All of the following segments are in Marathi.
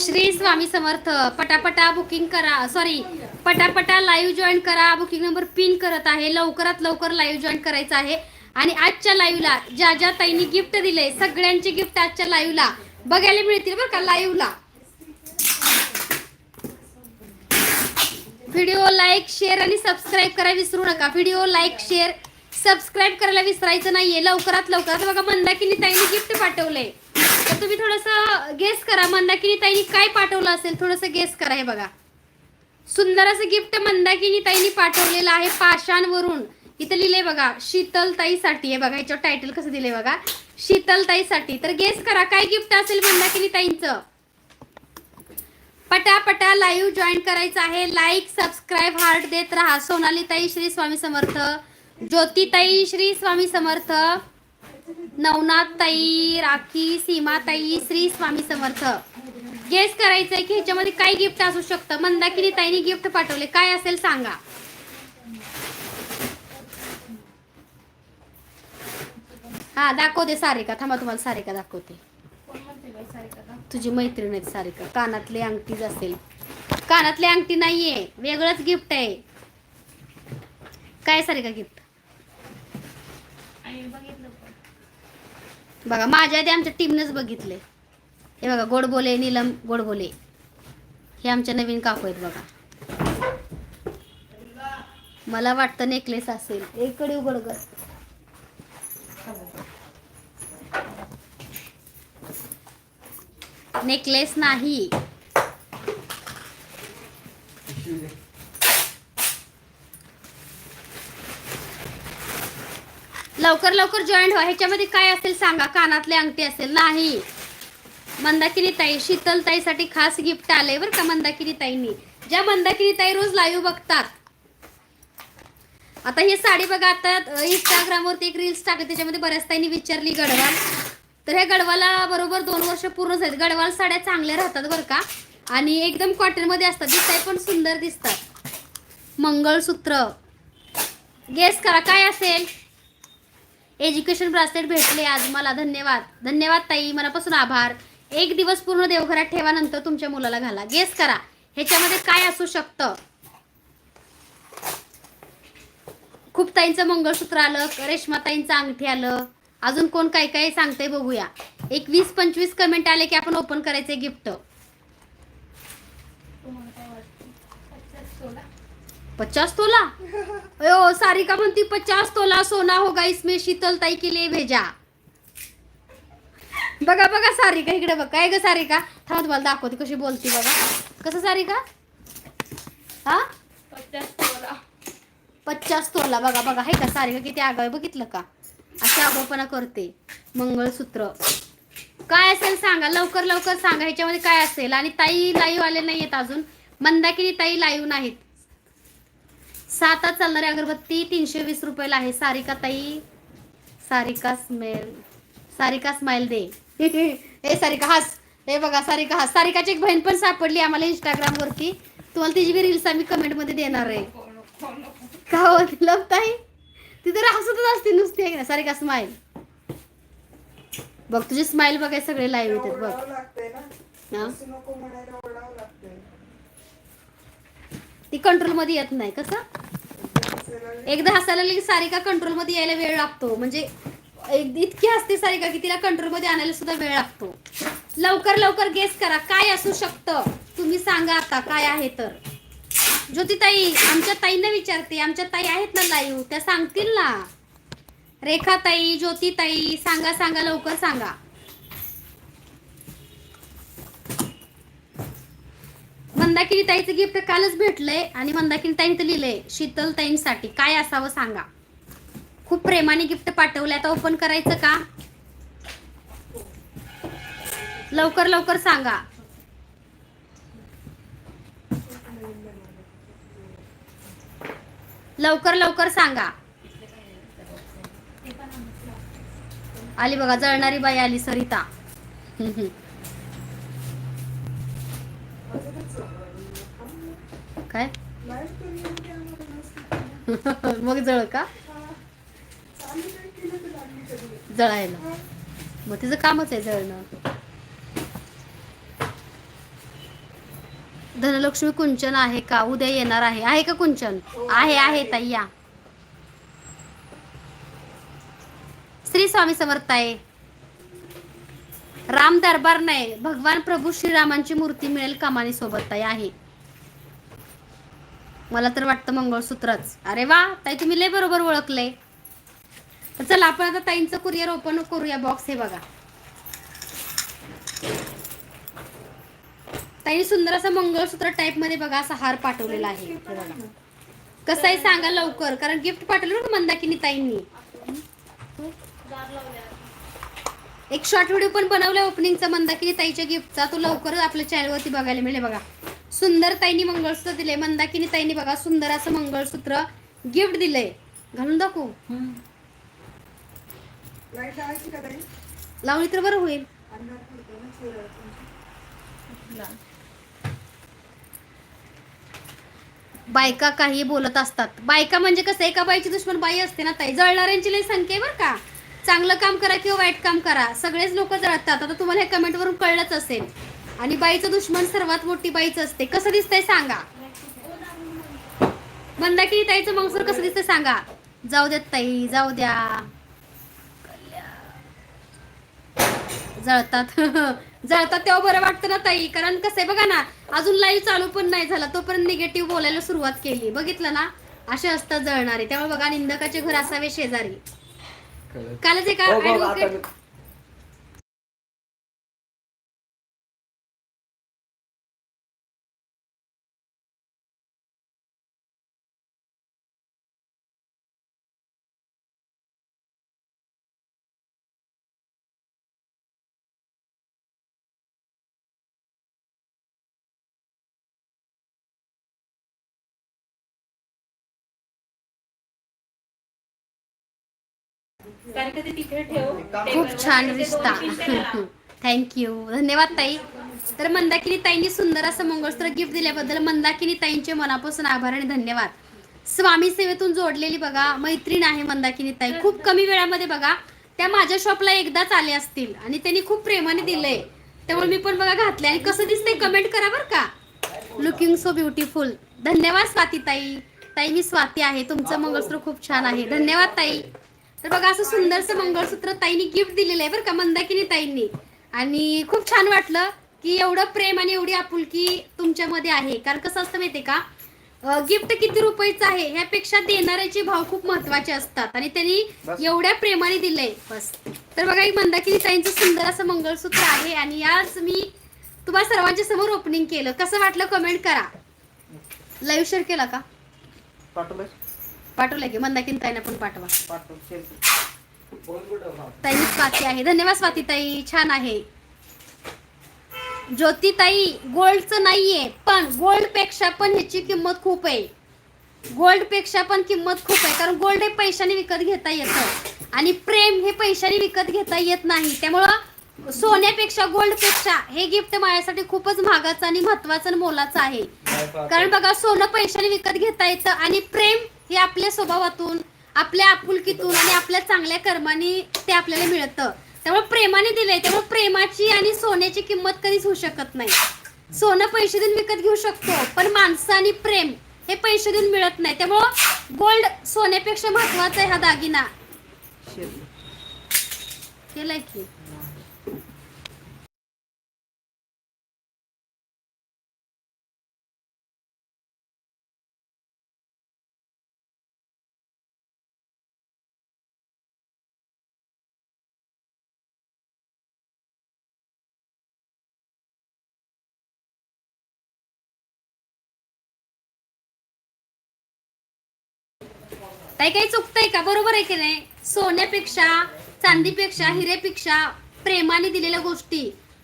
श्री स्वामी समर्थ पटापटा बुकिंग करा सॉरी पटापटा लाईव्ह जॉईन करा. बुकिंग नंबर पिन करत आहे. लवकरात लवकर लाईव्ह जॉईन करायचं आहे. आणि आजच्या लाईव्हला ज्या ज्या ताईंनी गिफ्ट दिले सगळ्यांचे गिफ्ट आजच्या लाईव्हला बघायला मिळतील बरं का लाईव्हला व्हिडिओ लाईक शेअर आणि सबस्क्राईब करा विसरू नका. व्हिडिओ लाईक शेअर सबस्क्राईब करायला विसरायचं नाहीये. लवकरात लवकर. बघा मंदाकिनी ताईने गिफ्ट पाठवलंय तर तुम्ही थोडंसं गेस करा. मंदाकिनी ताईनी काय पाठवलं असेल? थोडंसं गेस करा हे बघा. सुंदर असं गिफ्ट मंदाकिनी ताईनी पाठवलेलं आहे पाषाणवरून. इथं लिहिलंय बघा शीतलताईसाठी. हे आहे बघा याच्यावर टायटल कसं दिले बघा. शीतलताईसाठी. तर गेस करा काय गिफ्ट असेल मंदाकिनी ताईंचं? पटापटा लाईव्ह जॉईन करायचं आहे. लाईक सबस्क्राईब हार्ट देत राहा. सोनाली ताई श्री स्वामी समर्थ. ज्योतिताई श्री स्वामी समर्थ. नवनाथ ताई राखी सीमा ताई श्री स्वामी समर्थ. गेस करायचंय की ह्याच्यामध्ये काय गिफ्ट असू शकतं? मंदाकिनी ताईने गिफ्ट पाठवले. काय असेल सांगा. हा दाखवते सारिका. थांबा तुम्हाला सारिका दाखवते. तुझी मैत्रीण आहे सारिका. कानातली अंगठीच असेल. कानातली अंगठी नाहीये. वेगळंच गिफ्ट आहे. काय सारिका गिफ्ट बघा माझ्या आधी आमच्या टीमनंच बघितले. हे बघा गोडबोले नीलम गोडबोले हे आमच्या नवीन काकू आहेत बघा. मला वाटतं नेकलेस असेल. एककडे उघड कर नेकलेस नाही. लवकर लवकर जॉईंट व्हा. ह्याच्यामध्ये काय असेल सांगा. कानातले अंगठी असेल. नाही. मंदाकिनी ताई शीतल ताईसाठी खास गिफ्ट आले बरं का मंदाकिनी ताईंनी. ज्या मंदाकिनी ताई रोज लाईव्ह बघतात. आता हे साडी बघा आता इंस्टाग्रामवरती एक रील्स टाकली. त्याच्यामध्ये बऱ्याच ताईंनी विचारली गडवाल. तर हे गडवाला बरोबर दोन वर्ष पूर्ण झाले गडवाल साड्या चांगल्या राहतात बरं का. आणि एकदम कॉटनमध्ये असतात. दिसाय पण सुंदर दिसतात. मंगळसूत्र. गेस करा काय असेल? एज्युकेशन ब्रासलेट भेटले आज मला धन्यवाद. धन्यवाद ताई मनापासून आभार. एक दिवस पूर्ण देवघरात ठेवा नंतर तुमच्या मुलाला घाला. गेस करा ह्याच्यामध्ये काय असू शकतं? खूप ताईंचं मंगळसूत्र आलं रेश्मा ताईंचं अंगठी आलं. अजून कोण काय काय सांगतंय बघूया. एक वीस पंचवीस कमेंट आले की आपण ओपन करायचे गिफ्ट पचास तोला? अयो सारिका म्हणती पचास तोला सोना होगा इसमें शीतल ताई के लिए भेजा. बघा बघा सारिका इकडे बघ. काय ग सारिका? थांबा तुम्हाला दाखवते कशी बोलती बघा. कसं सारिका? हा? पचास तोला. बघा बघा. आहे का सारिका किती आगाव बघितलं का? अशी आगाऊपणा करते. मंगळसूत्र. काय असेल सांगा? लवकर लवकर सांगा. ह्याच्यामध्ये काय असेल? आणि ताई लाईव्ह आले नाहीयेत अजून. मंदाकिनी ताई लाईव्ह नाहीत. सात आज चालणारी अगरबत्ती तीनशे वीस रुपयाला आहे. सारिका ताई सारिका स्मेल सारिका स्माइल दे. हे सारिका हास. हे बघा सारिका हास. सारिकाची एक बहीण पण सापडली आम्हाला इंस्टाग्राम वरती. तुम्हाला तिची बी रील्स आम्ही कमेंटमध्ये देणार आहे. का हो? लव ताई? ती तर हसतच असते नुसती आहे ना. सारिका स्माइल बघ तुझी स्माइल बघाय सगळे लाईव्ह येतात बघ लागते ना हा असं नको म्हणायला ओरडावं लागते ती कंट्रोलमध्ये येत नाही कसं? एकदा हसायला लागली सारिका कंट्रोलमध्ये यायला वेळ लागतो. म्हणजे एक- इतकी असते सारिका की तिला कंट्रोलमध्ये आणायला सुद्धा वेळ लागतो. लवकर लवकर गेस करा काय असू शकतं? तुम्ही सांगा आता काय आहे तर. ज्योतिताई आमच्या ताईंना विचारते. आमच्या ताई आहेत ना लाईव्ह त्या सांगतील ना. रेखाताई ज्योतिताई सांगा सांगा लवकर सांगा. मंदाकिनी ताईचं गिफ्ट कालच भेटलंय आणि मंदाकिनी ताईने तर लिहिलंय शीतल ताईंसाठी काय असावं सांगा. खूप प्रेमाने गिफ्ट पाठवलंय. आता ओपन करायचं का? लवकर लवकर सांगा. लवकर लवकर सांगा. आली बघा जळणारी बाई आली सरिता. काय? मग जळ का? जळायला. मग तिचं कामच आहे जळणं. धनलक्ष्मी कुंचन आहे का? उद्या येणार आहे. आहे का कुंचन? आहे आहे ताई या. श्री स्वामी समर्थ आहे. राम दरबार नाही. भगवान प्रभू श्रीरामांची मूर्ती मिळेल कमानी सोबत ताई आहे. मला तर वाटतं मंगळसूत्रच. अरे वा ताई तुम्ही लय बरोबर ओळखले. तर चला आपण आता ताईंचं कुरिअर ओपन करूया बॉक्स हे बघा. ताईने सुंदर असं मंगळसूत्र टाईपमध्ये बघा असा हार पाठवलेला आहे. कसं आहे सांगा लवकर कारण गिफ्ट पाठवलं ना मंदाकिनी ताईंनी. एक शॉर्ट व्हिडिओ पण बनवलाय ओपनिंगचा मंदाकिनी ताईच्या गिफ्टचा तो लवकर आपल्या चॅनलवरती बघायला मिळेल बघा. सुंदर ताईंनी मंगळसूत्र दिले मंदाकिनी ताईंनी बघा सुंदर असं मंगळसूत्र गिफ्ट दिलंय. घालून दाखवू? लावली तर बरं होईल. बायका काही बोलत असतात. बायका म्हणजे कसं एका बाईची दुश्मन बाई असते ना ताई. जळणाऱ्यांची लई संख्या बरं का. चांगलं काम करा किंवा वाईट काम करा. सगळेच लोक जळतात. आता तुम्हाला हे कमेंट वरून कळलंच असेल. आणि बाईचं दुश्मन सर्वात मोठी बाईच असते. कसं दिसतंय सांगा? मंदाकिनी ताईचं मंगसूर कसं दिसतंय सांगा? जाऊ द्यात ताई जाऊ द्या. जळतात. जळतात तेव्हा बरं वाटतं ना ताई कारण कसं आहे बघा ना अजून लाईव्ह चालू पण नाही झाला तोपर्यंत निगेटिव्ह बोलायला सुरुवात केली. बघितलं ना? असे असतात जळणारे. त्यामुळे बघा निंदकाचे घर असावे शेजारी. कालच एका हो, खूप छान रिश्ता थँक्यू धन्यवाद ताई. तर मंदाकिनी ताईंनी सुंदर असं मंगळसूत्र गिफ्ट दिल्याबद्दल मंदाकिनी ताईंचे मनापासून आभार आणि धन्यवाद. स्वामी सेवेतून जोडलेली बघा मैत्रीण आहे मंदाकिनी ताई. खूप कमी वेळामध्ये बघा त्या माझ्या शॉपला एकदाच आले असतील आणि त्यांनी खूप प्रेमाने दिलंय. त्यामुळे मी पण बघा घातले आणि कसं दिसतंय कमेंट करा बरं का. लुकिंग सो ब्युटिफुल धन्यवाद स्वाती ताई. ताई मी स्वाती आहे. तुमचं मंगळसूत्र खूप छान आहे. धन्यवाद ताई. तर बघा असं सुंदरसं मंगळसूत्र ताईंनी गिफ्ट दिलेलं आहे बरं का मंदाकिनी ताईंनी. आणि खूप छान वाटलं की एवढं प्रेम आणि एवढी आपुलकी तुमच्यामध्ये आहे. कारण कसं असतं माहितीये का गिफ्ट किती रुपयाचं आहे ह्यापेक्षा देणाऱ्याचे भाव खूप महत्त्वाचे असतात. आणि त्यांनी. एवढ्या प्रेमाने दिलंय. बस. तर बघा एक मंदाकिनी ताईंचं सुंदर असं मंगळसूत्र आहे आणि आज मी तुम्हाला सर्वांच्या समोर ओपनिंग केलं. कसं वाटलं कमेंट करा. लाईव्ह शेअर केला का? पाठवलं की? मंदाकिनी ताईंना पण पाठवा. ताई स्वाती आहे. धन्यवाद स्वाती ताई छान आहे. ज्योती ताई गोल्डचं नाहीये पण गोल्डपेक्षा पण ह्याची किंमत खूप आहे. गोल्डपेक्षा पण किंमत खूप आहे कारण गोल्ड हे पैशाने विकत घेता येतं. आणि प्रेम हे पैशाने विकत घेता येत नाही. त्यामुळं सोन्यापेक्षा गोल्डपेक्षा हे गिफ्ट माझ्यासाठी खूपच महागाचं आणि महत्वाचं आणि मोलाचं आहे. कारण बघा सोनं पैशाने विकत घेता येतं आणि प्रेम हे आपल्या स्वभावातून आपल्या आपुलकीतून आणि आपल्या चांगल्या कर्माने ते आपल्याला मिळतं. त्यामुळे प्रेमाने दिलंय त्यामुळे प्रेमाची आणि सोन्याची किंमत कधीच होऊ शकत नाही. सोनं पैसे देऊन विकत घेऊ शकतो पण माणसं आणि प्रेम हे पैसे देऊन मिळत नाही. त्यामुळं गोल्ड सोन्यापेक्षा महत्त्वाचा आहे हा दागिना. केलाय की? काही काही चुकतंय का? बरोबर आहे की नाही? सोन्यापेक्षा चांदीपेक्षा हिरेपेक्षा प्रेमाने दिलेल्या गोष्टी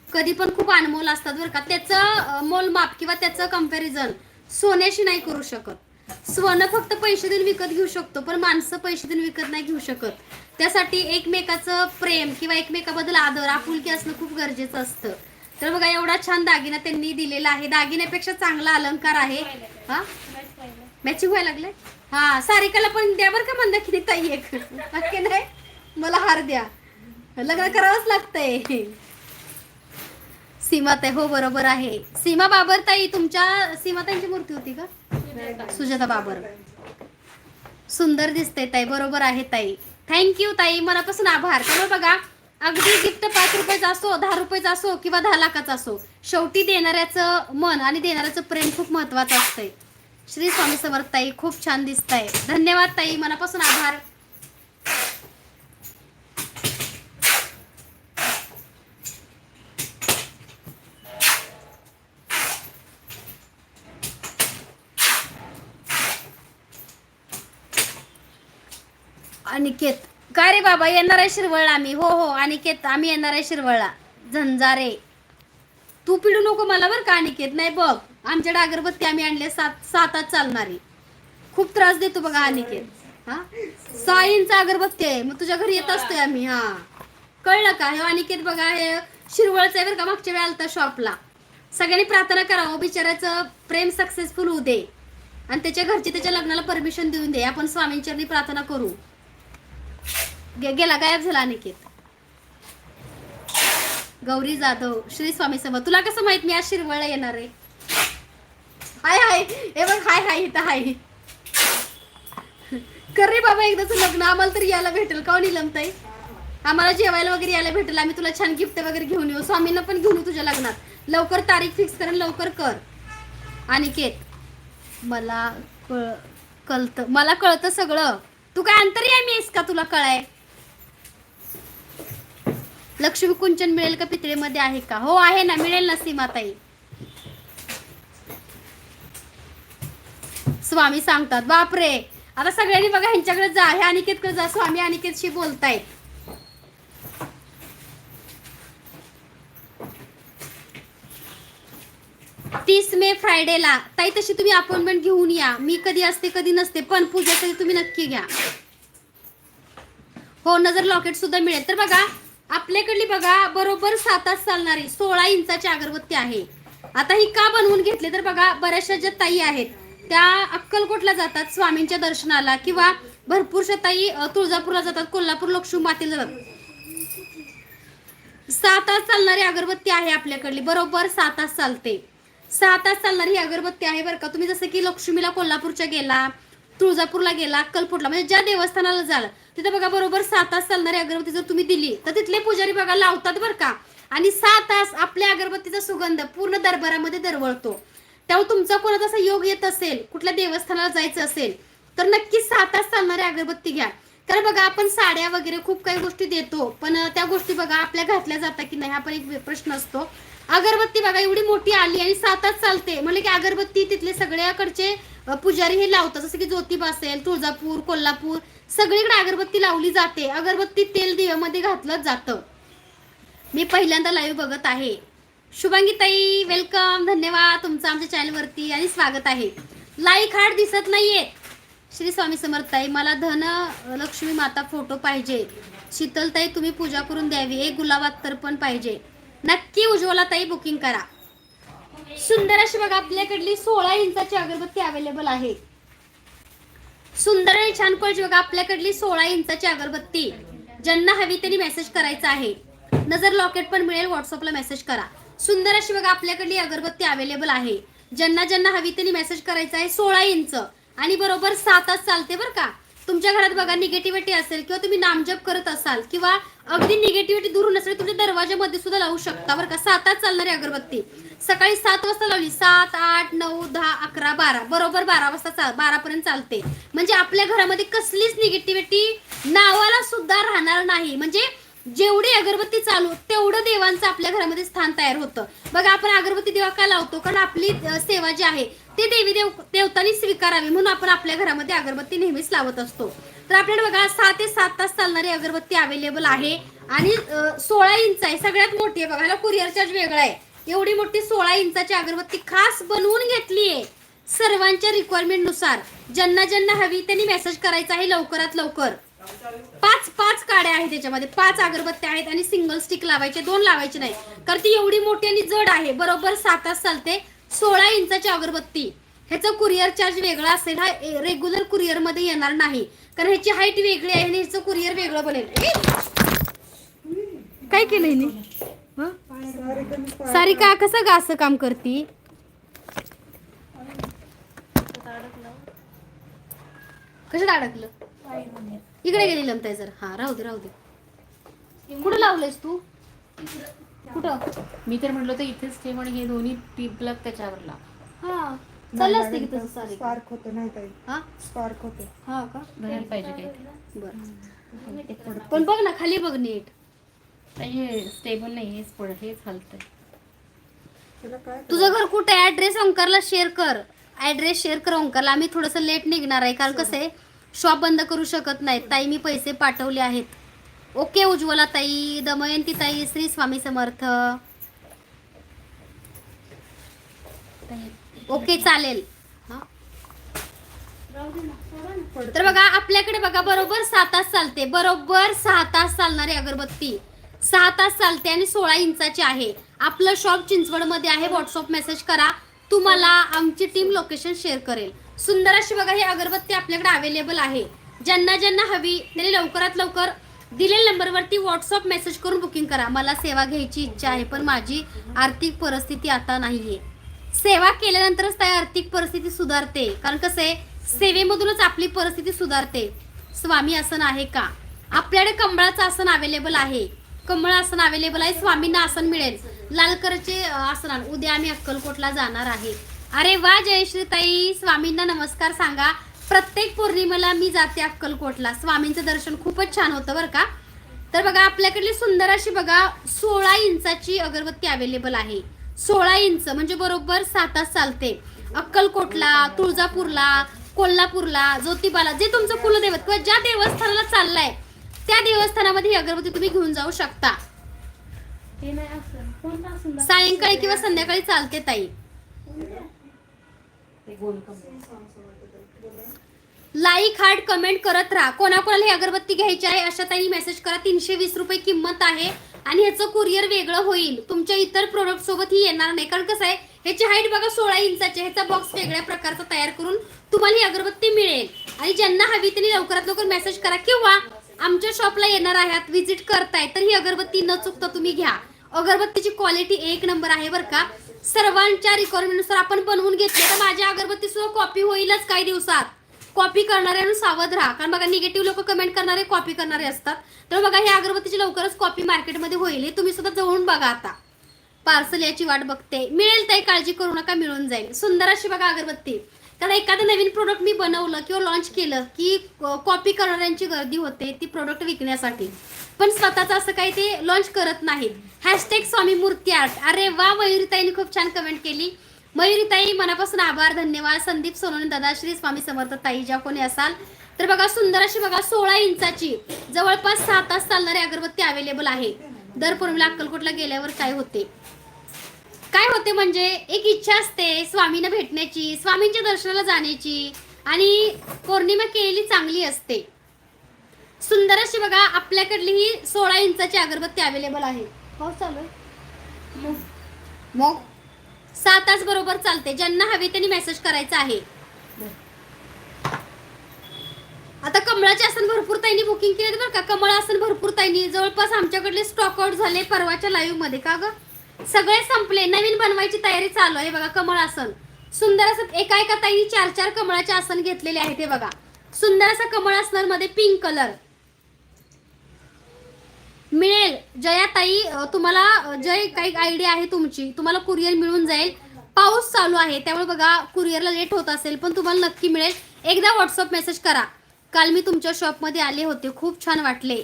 कधी पण खूप अनमोल असतात बरं का. त्याचं मोलमाप किंवा त्याचं कंपॅरिझन सोन्याशी नाही करू शकत. सोनं फक्त पैसे देऊन विकत घेऊ शकतो पण माणसं पैसे देऊन विकत नाही घेऊ शकत. त्यासाठी एकमेकाचं प्रेम किंवा एकमेकाबद्दल आदर आपुलकी असणं खूप गरजेचं असतं. तर बघा एवढा छान दागिना त्यांनी दिलेला आहे. दागिन्यापेक्षा चांगला अलंकार आहे. हा? मॅचिंग व्हायला लागले हा सारिकाला पण द्या बरं का म्हणलं की ताई एक. नक्की नाही? मला हार द्या. लग्न करावंच लागतंय. सीमाताई हो बरोबर आहे. सीमा बाबर ताई तुमच्या सीमाताईंची मूर्ती होती का? सुजाता बाबर. सुंदर दिसते ताई बरोबर आहे ताई. थँक्यू ताई मनापासून आभार. त्यामुळे बघा अगदी गिफ्ट पाच रुपयाचा असो दहा रुपयाचा असो किंवा दहा लाखाचा असो शेवटी देणाऱ्याचं मन आणि देणाऱ्याचं प्रेम खूप महत्वाचं असतंय. श्री स्वामी समर्थ ताई खूप छान दिसताय. धन्यवाद ताई मनापासून आभार. अनिकेत काय रे बाबा येणार आहे शिरवळला आम्ही? हो हो अनिकेत आम्ही येणार आहे शिरवळला. झंजारे तू पिडू नको मला बरं का अनिकेत. नाही बघ आमच्याकडे अगरबत्ती आम्ही आणले सात सातात चालणारी. खूप त्रास देतो बघा अनिकेत. हा? साईंचा अगरबत्ती आहे. मग तुझ्या घरी येत असतोय आम्ही हा. कळलं का? हे अनिकेत बघा हे शिरवळचं आहे बरं का मागच्या वेळा आलता शॉपला सगळ्यांनी प्रार्थना करावं बिचाराचं प्रेम सक्सेसफुल होऊ दे. आणि त्याच्या घरची त्याच्या लग्नाला परमिशन देऊन दे. आपण स्वामींचरणी प्रार्थना करू. गेला गायब झाला अनिकेत. गौरी जाधव श्री स्वामी समर्थ. तुला कसं माहीत मी आज शिरवळला येणार आहे? हाय हाय. हे बघ हाय हाय इथं हाय. कर रे बाबा एकदाच लग्न. आम्हाला तरी यायला भेटेल. का निलमताई आम्हाला जेवायला वगैरे यायला भेटेल. आम्ही तुला छान गिफ्ट वगैरे घेऊन येऊ. स्वामींना पण घेऊन येऊ तुझ्या लग्नात. लवकर तारीख फिक्स कर लवकर कर. अनिकेत मला कळ कळतं. मला कळतं सगळं. तू काय अंतरी आहे मी का तुला कळाय? लक्ष्मी कुंचन मिळेल का पितळेमध्ये आहे का? हो आहे ना मिळेल ना सीमाताई. स्वामी सांगतात बापरे आता सगळ्यांनी बघा ह्यांच्याकडे जा हे अनिकेतकडे जा स्वामी अनिकेतशी बोलतायत. तीस मे फ्रायडेला ताई तशी तुम्ही अपॉइंटमेंट घेऊन या. मी कधी असते कधी नसते पण पूजेसाठी तुम्ही नक्की घ्या. हो नजर लॉकेट सुद्धा मिळेल. तर बघा आपल्याकडली बघा बरोबर सात तास चालणारी सोळा इंचाची अगरबत्ती आहे. आता ही का बनवून घेतली तर बघा बऱ्याचशा ज्या ताई आहेत त्या अक्कलकोटला जातात स्वामींच्या दर्शनाला किंवा भरपूरशा ताई तुळजापूरला जातात कोल्हापूर लक्ष्मी मातेला जातात. सहा तास चालणारी अगरबत्ती आहे आपल्याकडली. बरोबर सात तास चालते. सहा तास चालणारी ही अगरबत्ती आहे बरं का. तुम्ही जसं की लक्ष्मीला कोल्हापूरच्या गेला तुळजापूरला गेला अक्कलकोटला म्हणजे ज्या देवस्थानाला जाल तिथे बघा बरोबर सहा तास चालणारी अगरबत्ती जर तुम्ही दिली तर तिथले पुजारी बघा लावतात बरं का. आणि सहा तास आपल्या अगरबत्तीचा सुगंध पूर्ण दरबारामध्ये दरवळतो. त्यामुळे तुमचा कोणाचा असा योग येत असेल कुठल्या देवस्थानाला जायचं असेल तर नक्कीच सहा तास चालणारी अगरबत्ती घ्या. कारण बघा आपण साड्या वगैरे खूप काही गोष्टी देतो पण त्या गोष्टी बघा आपल्या घातल्या जातात की नाही हा पण एक प्रश्न असतो. अगरबत्ती बघा एवढी मोठी आली आणि सात तास चालते. म्हणजे की अगरबत्ती तिथले सगळ्याकडचे पुजारी हे लावतात. जसं की ज्योतिबा असेल तुळजापूर कोल्हापूर सगळीकडे अगरबत्ती लावली जाते. अगरबत्ती तेल दिव्यामध्ये घातलं जातं. मी पहिल्यांदा लाईव्ह बघत आहे. शुभांगी ताई वेलकम धन्यवाद तुमचं आमच्या चॅनलवरती आणि स्वागत आहे. लाईक हार्ट दिसत नाहीये. श्री स्वामी समर्थताई मला धन लक्ष्मी माता फोटो पाहिजे. शीतलताई तुम्ही पूजा करून द्यावी. एक गुलाबात पण पाहिजे. नक्की उज्ज्वला ताई बुकिंग करा. सुंदर अशी बघा आपल्याकडली सोळा इंचाची अगरबत्ती अवेलेबल आहे. सुंदर आणि छान क्वालिटी बघा आपल्याकडली सोळा इंचाची अगरबत्ती. ज्यांना हवी त्यांनी मेसेज करायचा आहे. नजर लॉकेट पण मिळेल व्हॉट्सअपला मेसेज करा. सुंदर अशी बघा आपल्याकडली अगरबत्ती अवेलेबल आहे. ज्यांना ज्यांना हवी त्यांनी मेसेज करायचा आहे सोळा इंच. आणि बरोबर सात तास चालते बरं का? तुमच्या घरात बघा निगेटिव्हिटी असेल किंवा तुम्ही नामजप करत असाल किंवा अगदी निगेटिव्हिटी दूर नसेल तुमच्या दरवाजामध्ये सुद्धा लावू शकता. बरं का? सात चालणारी अगरबत्ती. सकाळी सात वाजता लावली. सात आठ नऊ दहा अकरा बारा. बरोबर बारा वाजता चाल बारापर्यंत चालते. म्हणजे आपल्या घरामध्ये कसलीच निगेटिव्हिटी नावाला सुद्धा राहणार नाही. म्हणजे जेवढी अगरबत्ती चालू तेवढं देवांचं आपल्या घरामध्ये स्थान तयार होतं. बघा आपण अगरबत्ती देवा का लावतो? कारण आपली सेवा जी आहे ते देवी देव देवतांनी स्वीकारावी म्हणून आपण आपल्या घरामध्ये अगरबत्ती नेहमीच लावत असतो. तर आपल्याला बघा सहा ते सात तास चालणारी अगरबत्ती अवेलेबल आहे. आणि सोळा इंच आहे. सगळ्यात मोठी आहे. बघा ह्याला कुरिअर चार्ज वेगळा आहे. एवढी मोठी सोळा इंचाची अगरबत्ती खास बनवून घेतली आहे. सर्वांच्या रिक्वायरमेंटनुसार. ज्यांना ज्यांना हवी त्यांनी मेसेज करायचा आहे लवकरात लवकर. पाच पाच काड्या आहेत त्याच्यामध्ये. पाच अगरबत्त्या आहेत आणि सिंगल स्टिक लावायचे दोन लावायचे नाही. कारण ती एवढी मोठी आणि जड आहे. बरोबर सात तास चालते. सोळा इंचाची अगरबत्ती. ह्याचा कुरिअर चार्ज वेगळा असेल. हा रेग्युलर कुरिअरमध्ये येणार नाही. कारण ह्याची हाईट वेगळी आहे आणि ह्याचं कुरिअर वेगळं बनेल. काय केलंय नी हं? सारिका कसं का असं काम करती? कशात अडकलं? इकडे गेली लमताय जर. हा राहू दे राहू दे. कुठं लावलंयस तू? कुठं? मी तर म्हटलं होतं इथेच ठेव आणि हे दोन्ही टीप प्लग त्याच्यावर लाव हा चाललं असते की तसं सारिका स्पार्क होतो नाही ताई. हा? स्पार्क होतो. हा का? भरायला पाहिजे काही बरं. पण बघ ना खाली बघ नीट. हे स्टेबल नाही हेच पड हेच हलतंय. तुझं घर कुठे ऍड्रेस ओंकारला शेअर कर. ऍड्रेस शेअर कर ओंकारला. आम्ही थोडंसं लेट निघणार आहे. कारण कसं आहे? शॉप बंद करू शकत नाही ताई मी पैसे पाठवले आहेत. ओके उज्ज्वला ताई दमयंती ताई श्री स्वामी समर्थ. ओके चालेल. तर बघा आपल्याकडे बघा बरोबर सहा तास चालते. बरोबर सहा तास चालणारी अगरबत्ती. सहा तास चालते आणि सोळा इंचाची आहे. आपलं शॉप चिंचवडमध्ये आहे. व्हॉट्सअप मेसेज करा. तुम्हाला आमची टीम लोकेशन शेअर करेल. सुंदर अशी बघा ही अगरबत्ती आपल्याकडे अवेलेबल आहे. ज्यांना ज्यांना हवी त्यांनी लवकरात लवकर दिलेल्या नंबरवरती व्हॉट्सअप मेसेज करून बुकिंग करा. मला सेवा घ्यायची इच्छा आहे पण माझी आर्थिक परिस्थिती आता नाहीये. सेवा केल्यानंतरच त्या आर्थिक परिस्थिती सुधारते. कारण कसं आहे सेवेमधूनच आपली परिस्थिती सुधारते. स्वामी आसन आहे का? आपल्याकडे कमळाचं आसन अवेलेबल आहे. कमळ आसन अवेलेबल आहे स्वामींना आसन मिळेल. लाल कलरचे आसन उद्या आम्ही अक्कलकोटला जाणार आहे. अरे वा जयश्री ताई स्वामींना नमस्कार सांगा. प्रत्येक पौर्णिमेला मी जाते अक्कलकोटला. स्वामींचं दर्शन खूपच छान होतं बरं का? तर बघा आपल्याकडली सुंदर अशी बघा सोळा इंचाची अगरबत्ती अवेलेबल आहे. सोळा इंच म्हणजे बरोबर सात तास चालते. अक्कलकोटला तुळजापूरला कोल्हापूरला ज्योतिबाला जे तुमचं कुलदैवत किंवा ज्या देवस्थानाला चाललाय त्या देवस्थानामध्ये ही अगरबत्ती तुम्ही घेऊन जाऊ शकता. सायंकाळी किंवा संध्याकाळी चालते ताई. लाईक हार्ट कमेंट करत राहा. कोणाकोणाला ही अगरबत्ती घ्यायची आहे? अशा ताई मेसेज करा. तीनशे वीस रुपये किंमत आहे. आणि ह्याचं कुरिअर वेगळं होईल. तुमच्या इतर प्रोडक्ट सोबत ही येणार नाही. कारण कसं आहे? ह्याची हाईट बघा सोळा इंचाची ह्याचा बॉक्स वेगळ्या प्रकारचा तयार करून तुम्हाला ही अगरबत्ती मिळेल. आणि ज्यांना हवी त्यांनी लवकरात लवकर मेसेज करा. किंवा आमच्या शॉपला येणार आहात व्हिजिट करताय तर ही अगरबत्ती न चुकता तुम्ही घ्या. अगरबत्तीची क्वालिटी एक नंबर आहे बरं का. सर्वांच्या रिक्वायरमेंटनुसार आपण बनवून घेतले तर माझ्या अगरबत्ती सुद्धा कॉपी होईलच काही दिवसात. कॉपी करणाऱ्यांना सावध राहा. कारण बघा निगेटिव्ह लोक कमेंट करणारे कॉपी करणारे असतात. तर बघा ही अगरबत्तीची लवकरच कॉपी मार्केटमध्ये होईल. हे तुम्ही सुद्धा जवळून बघा आता. पार्सल याची वाट बघते. मिळेल ताई काळजी करू नका मिळून जाईल. सुंदर अशी बघा अगरबत्ती. कारण एखादं नवीन प्रोडक्ट मी बनवलं किंवा लॉन्च केलं की कॉपी करणाऱ्यांची गर्दी होते ती प्रोडक्ट विकण्यासाठी. पण स्वतःचं असं काही ते लॉन्च करत नाहीत. हॅशटॅग स्वामी मूर्ती आर्ट अरे वा मयुरीताईने खूप छान कमेंट केली. मयुरीताई मनापासून आभार धन्यवाद. संदीप सोनवणे दादाश्री स्वामी समर्थ ताई ज्या कोणी असाल. तर बघा सुंदर अशी बघा सोळा इंचाची जवळपास सहा तास चालणारी अगरबत्ती अवेलेबल आहे. दर पूर्वीला अक्कलकोटला गेल्यावर काय होते? काय होते म्हणजे एक इच्छा असते स्वामींना भेटण्याची स्वामींच्या दर्शनाला जाण्याची आणि पौर्णिमा केलेली चांगली असते. सुंदर अशी बघा आपल्याकडली ही सोळा इंचाची अगरबत्ती अवेलेबल आहे. हो चालू? मग सात तास बरोबर चालते. ज्यांना हवी त्यांनी मेसेज करायचा आहे. आता कमळाचे आसन भरपूर ताईंनी बुकिंग केले बरं का. कमळ आसन भरपूर ताईंनी. जवळपास आमच्याकडले स्टॉक आउट झाले परवाच्या लाईव्हमध्ये. का ग? सगळे संपले. नवीन बनवायची तयारी चालू आहे बघा कमळ आसन. सुंदर असं एका एका ताईंनी चार चार कमळाचे आसन घेतलेले आहेत हे बघा. सुंदर असा कमळ आसनारमध्ये पिंक कलर मिळेल. जया ताई तुम्हाला जय काही आयडिया आहे तुमची तुम्हाला कुरिअर मिळून जाईल. पाऊस चालू आहे त्यामुळे बघा कुरिअरला लेट होत असेल पण तुम्हाला नक्की मिळेल. एकदा व्हॉट्सअप मेसेज करा. काल मी तुमच्या शॉपमध्ये आले होते खूप छान वाटले.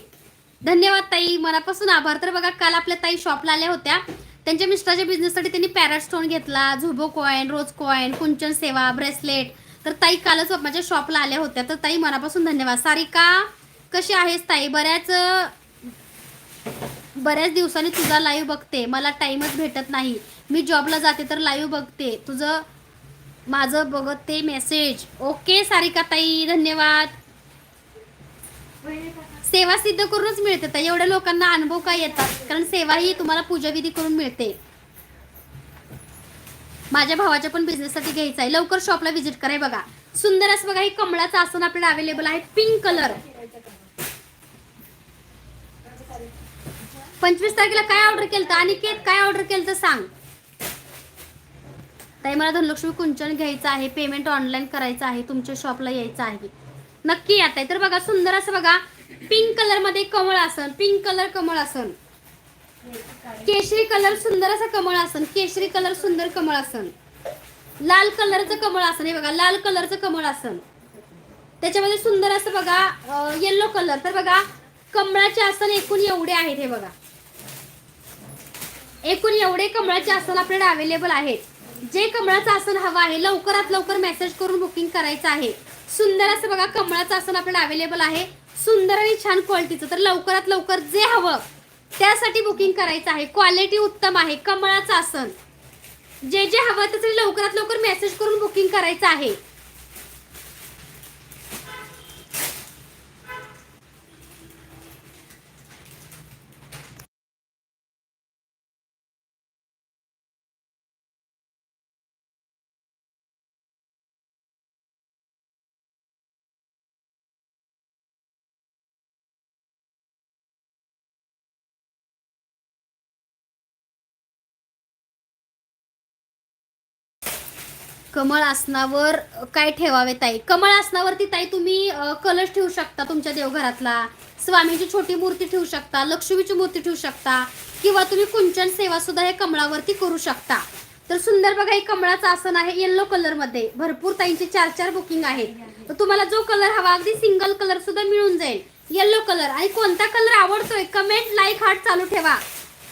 धन्यवाद ताई. मनापासून आभार. तर बघा काल आपल्या ताई शॉपला आल्या होत्या. त्यांच्या मिस्टरच्या बिझनेससाठी त्यांनी पॅरास्टोन घेतला झुबो कॉईन रोज कॉईन कुंचन सेवा ब्रेसलेट तर ताई कालच माझ्या शॉपला आल्या होत्या. तर ताई मनापासून धन्यवाद. सारिका कशी आहेस ताई? बऱ्याच बऱ्याच दिवसांनी तुझा लाईव्ह बघते. मला टाइमच भेटत नाही. मी जॉबला जाते तर लाईव्ह बघते. तुझं माझं बघत ते मेसेज ओके सारिका ताई धन्यवाद. सेवा सिद्ध करूनच मिळते तर एवढ्या लोकांना अनुभव काय येतात? कारण सेवा ही तुम्हाला पूजाविधी करून मिळते. माझ्या भावाच्या पण बिझनेससाठी घ्यायचा आहे. लवकर शॉपला व्हिजिट कराय बघा. सुंदर असं बघा हे कमळाचं आसन आपल्याला अवेलेबल आहे. पिंक कलर पंचवीस तारखेला काय ऑर्डर केलं आणि केक काय ऑर्डर केलं तर सांग. ताई मला धनलक्ष्मी कुंचन घ्यायचं आहे पेमेंट ऑनलाईन करायचं आहे तुमच्या शॉपला यायचं आहे. नक्की येत आहे तर बघा सुंदर असं बघा पिंक कलरमध्ये कमळ असन पिंक कलर कमळ असन. केशरी कलर सुंदर असं कमळ असन केशरी कलर सुंदर कमळ असन. लाल कलरचं कमळ असन हे बघा लाल कलरचं कमळ असन. त्याच्यामध्ये सुंदर असं बघा येल्लो कलर तर बघा कमळाचे आसन एकूण एवढे आहेत हे बघा. एकूण एवढे कमळाचे आसन आपल्याकडे अवेलेबल आहेत. जे कमळाचं आसन हवं आहे लवकरात लवकर मेसेज करून बुकिंग करायचं आहे. सुंदर असं बघा कमळाचं आसन आपल्याला अवेलेबल आहे. सुंदर आणि छान क्वालिटीचं तर लवकरात लवकर जे हवं त्यासाठी बुकिंग करायचं आहे. क्वालिटी उत्तम आहे. कमळाचं आसन. जे जे हवं त्यासाठी लवकरात लवकर मेसेज करून बुकिंग करायचं आहे. कमळ आसनावर काय ठेवावे ताई? कमळ आसनावरती ताई तुम्ही कलश ठेवू शकता तुमच्या देवघरातला. स्वामीची छोटी मूर्ती ठेवू शकता लक्ष्मीची मूर्ती ठेवू शकता किंवा तुम्ही कुंचन सेवा सुद्धा हे कमळावरती करू शकता. तर सुंदर बघा हे कमळाचं आसन आहे येल्लो कलरमध्ये. भरपूर ताईंचे चार चार बुकिंग आहेत. तर तुम्हाला जो कलर हवा अगदी सिंगल कलर सुद्धा मिळून जाईल. येल्लो कलर आणि कोणता कलर आवडतोय? कमेंट लाईक हार्ट चालू ठेवा.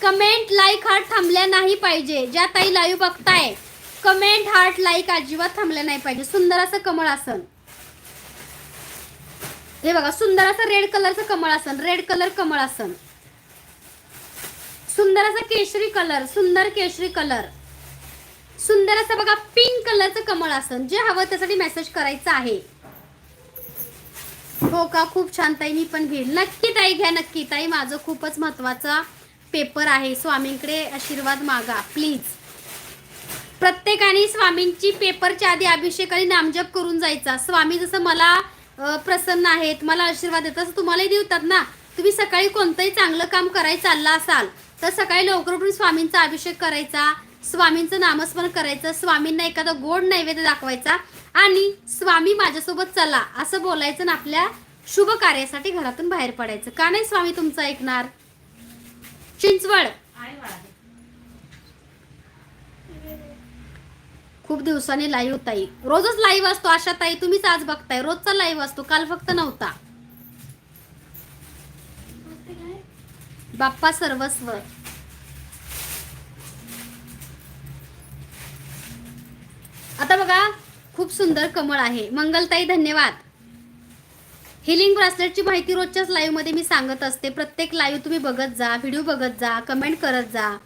कमेंट लाईक हार्ट थांबल्या नाही पाहिजे. ज्या ताई लाईव्ह बघताय कमेंट हार्ट लाईक अजिबात थांबले नाही पाहिजे. सुंदर असं कमळ असन. हे बघा सुंदर असं रेड कलरचं कमळ असन. रेड कलर कमळ असन. सुंदर असं केशरी कलर सुंदर केशरी कलर सुंदर असं बघा पिंक कलरचं कमळ असन. जे हवं त्यासाठी मेसेज करायचं आहे. हो का? खूप छान ताई मी पण घेईल. नक्की ताई घ्या नक्की. ताई माझं खूपच महत्त्वाचा पेपर आहे. स्वामींकडे आशीर्वाद मागा. प्लीज प्रत्येकाने स्वामींची पेपरच्या आधी अभिषेक आणि नामजप करून जायचा. स्वामी जसं मला प्रसन्न आहेत मला आशीर्वाद देतात तसं तुम्हालाही देतात ना? तुम्ही सकाळी कोणतंही चांगलं काम करायला चालला असाल तर सकाळी लवकर उठून स्वामींचा अभिषेक करायचा स्वामींचं नामस्मरण करायचं स्वामींना एखादा गोड नैवेद्य दाखवायचा आणि स्वामी माझ्यासोबत चला असं बोलायचं ना आपल्या शुभ कार्यासाठी घरातून बाहेर पडायचं. का नाही स्वामी तुमचं ऐकणार? चिंचवड. खूप दिवसांनी लाईव्ह ताई. रोजच लाईव्ह असतो आशा ताई तुम्हीच आज बघताय. रोजचा लाईव्ह असतो काल फक्त नव्हता. बाप्पा सर्वस्व. आता बघा खूप सुंदर कमळ आहे. मंगलताई धन्यवाद. हिलिंग ब्रासलेटची माहिती रोजच्याच लाईव्हमध्ये मी सांगत असते. प्रत्येक लाईव्ह तुम्ही बघत जा व्हिडिओ बघत जा कमेंट करत जा.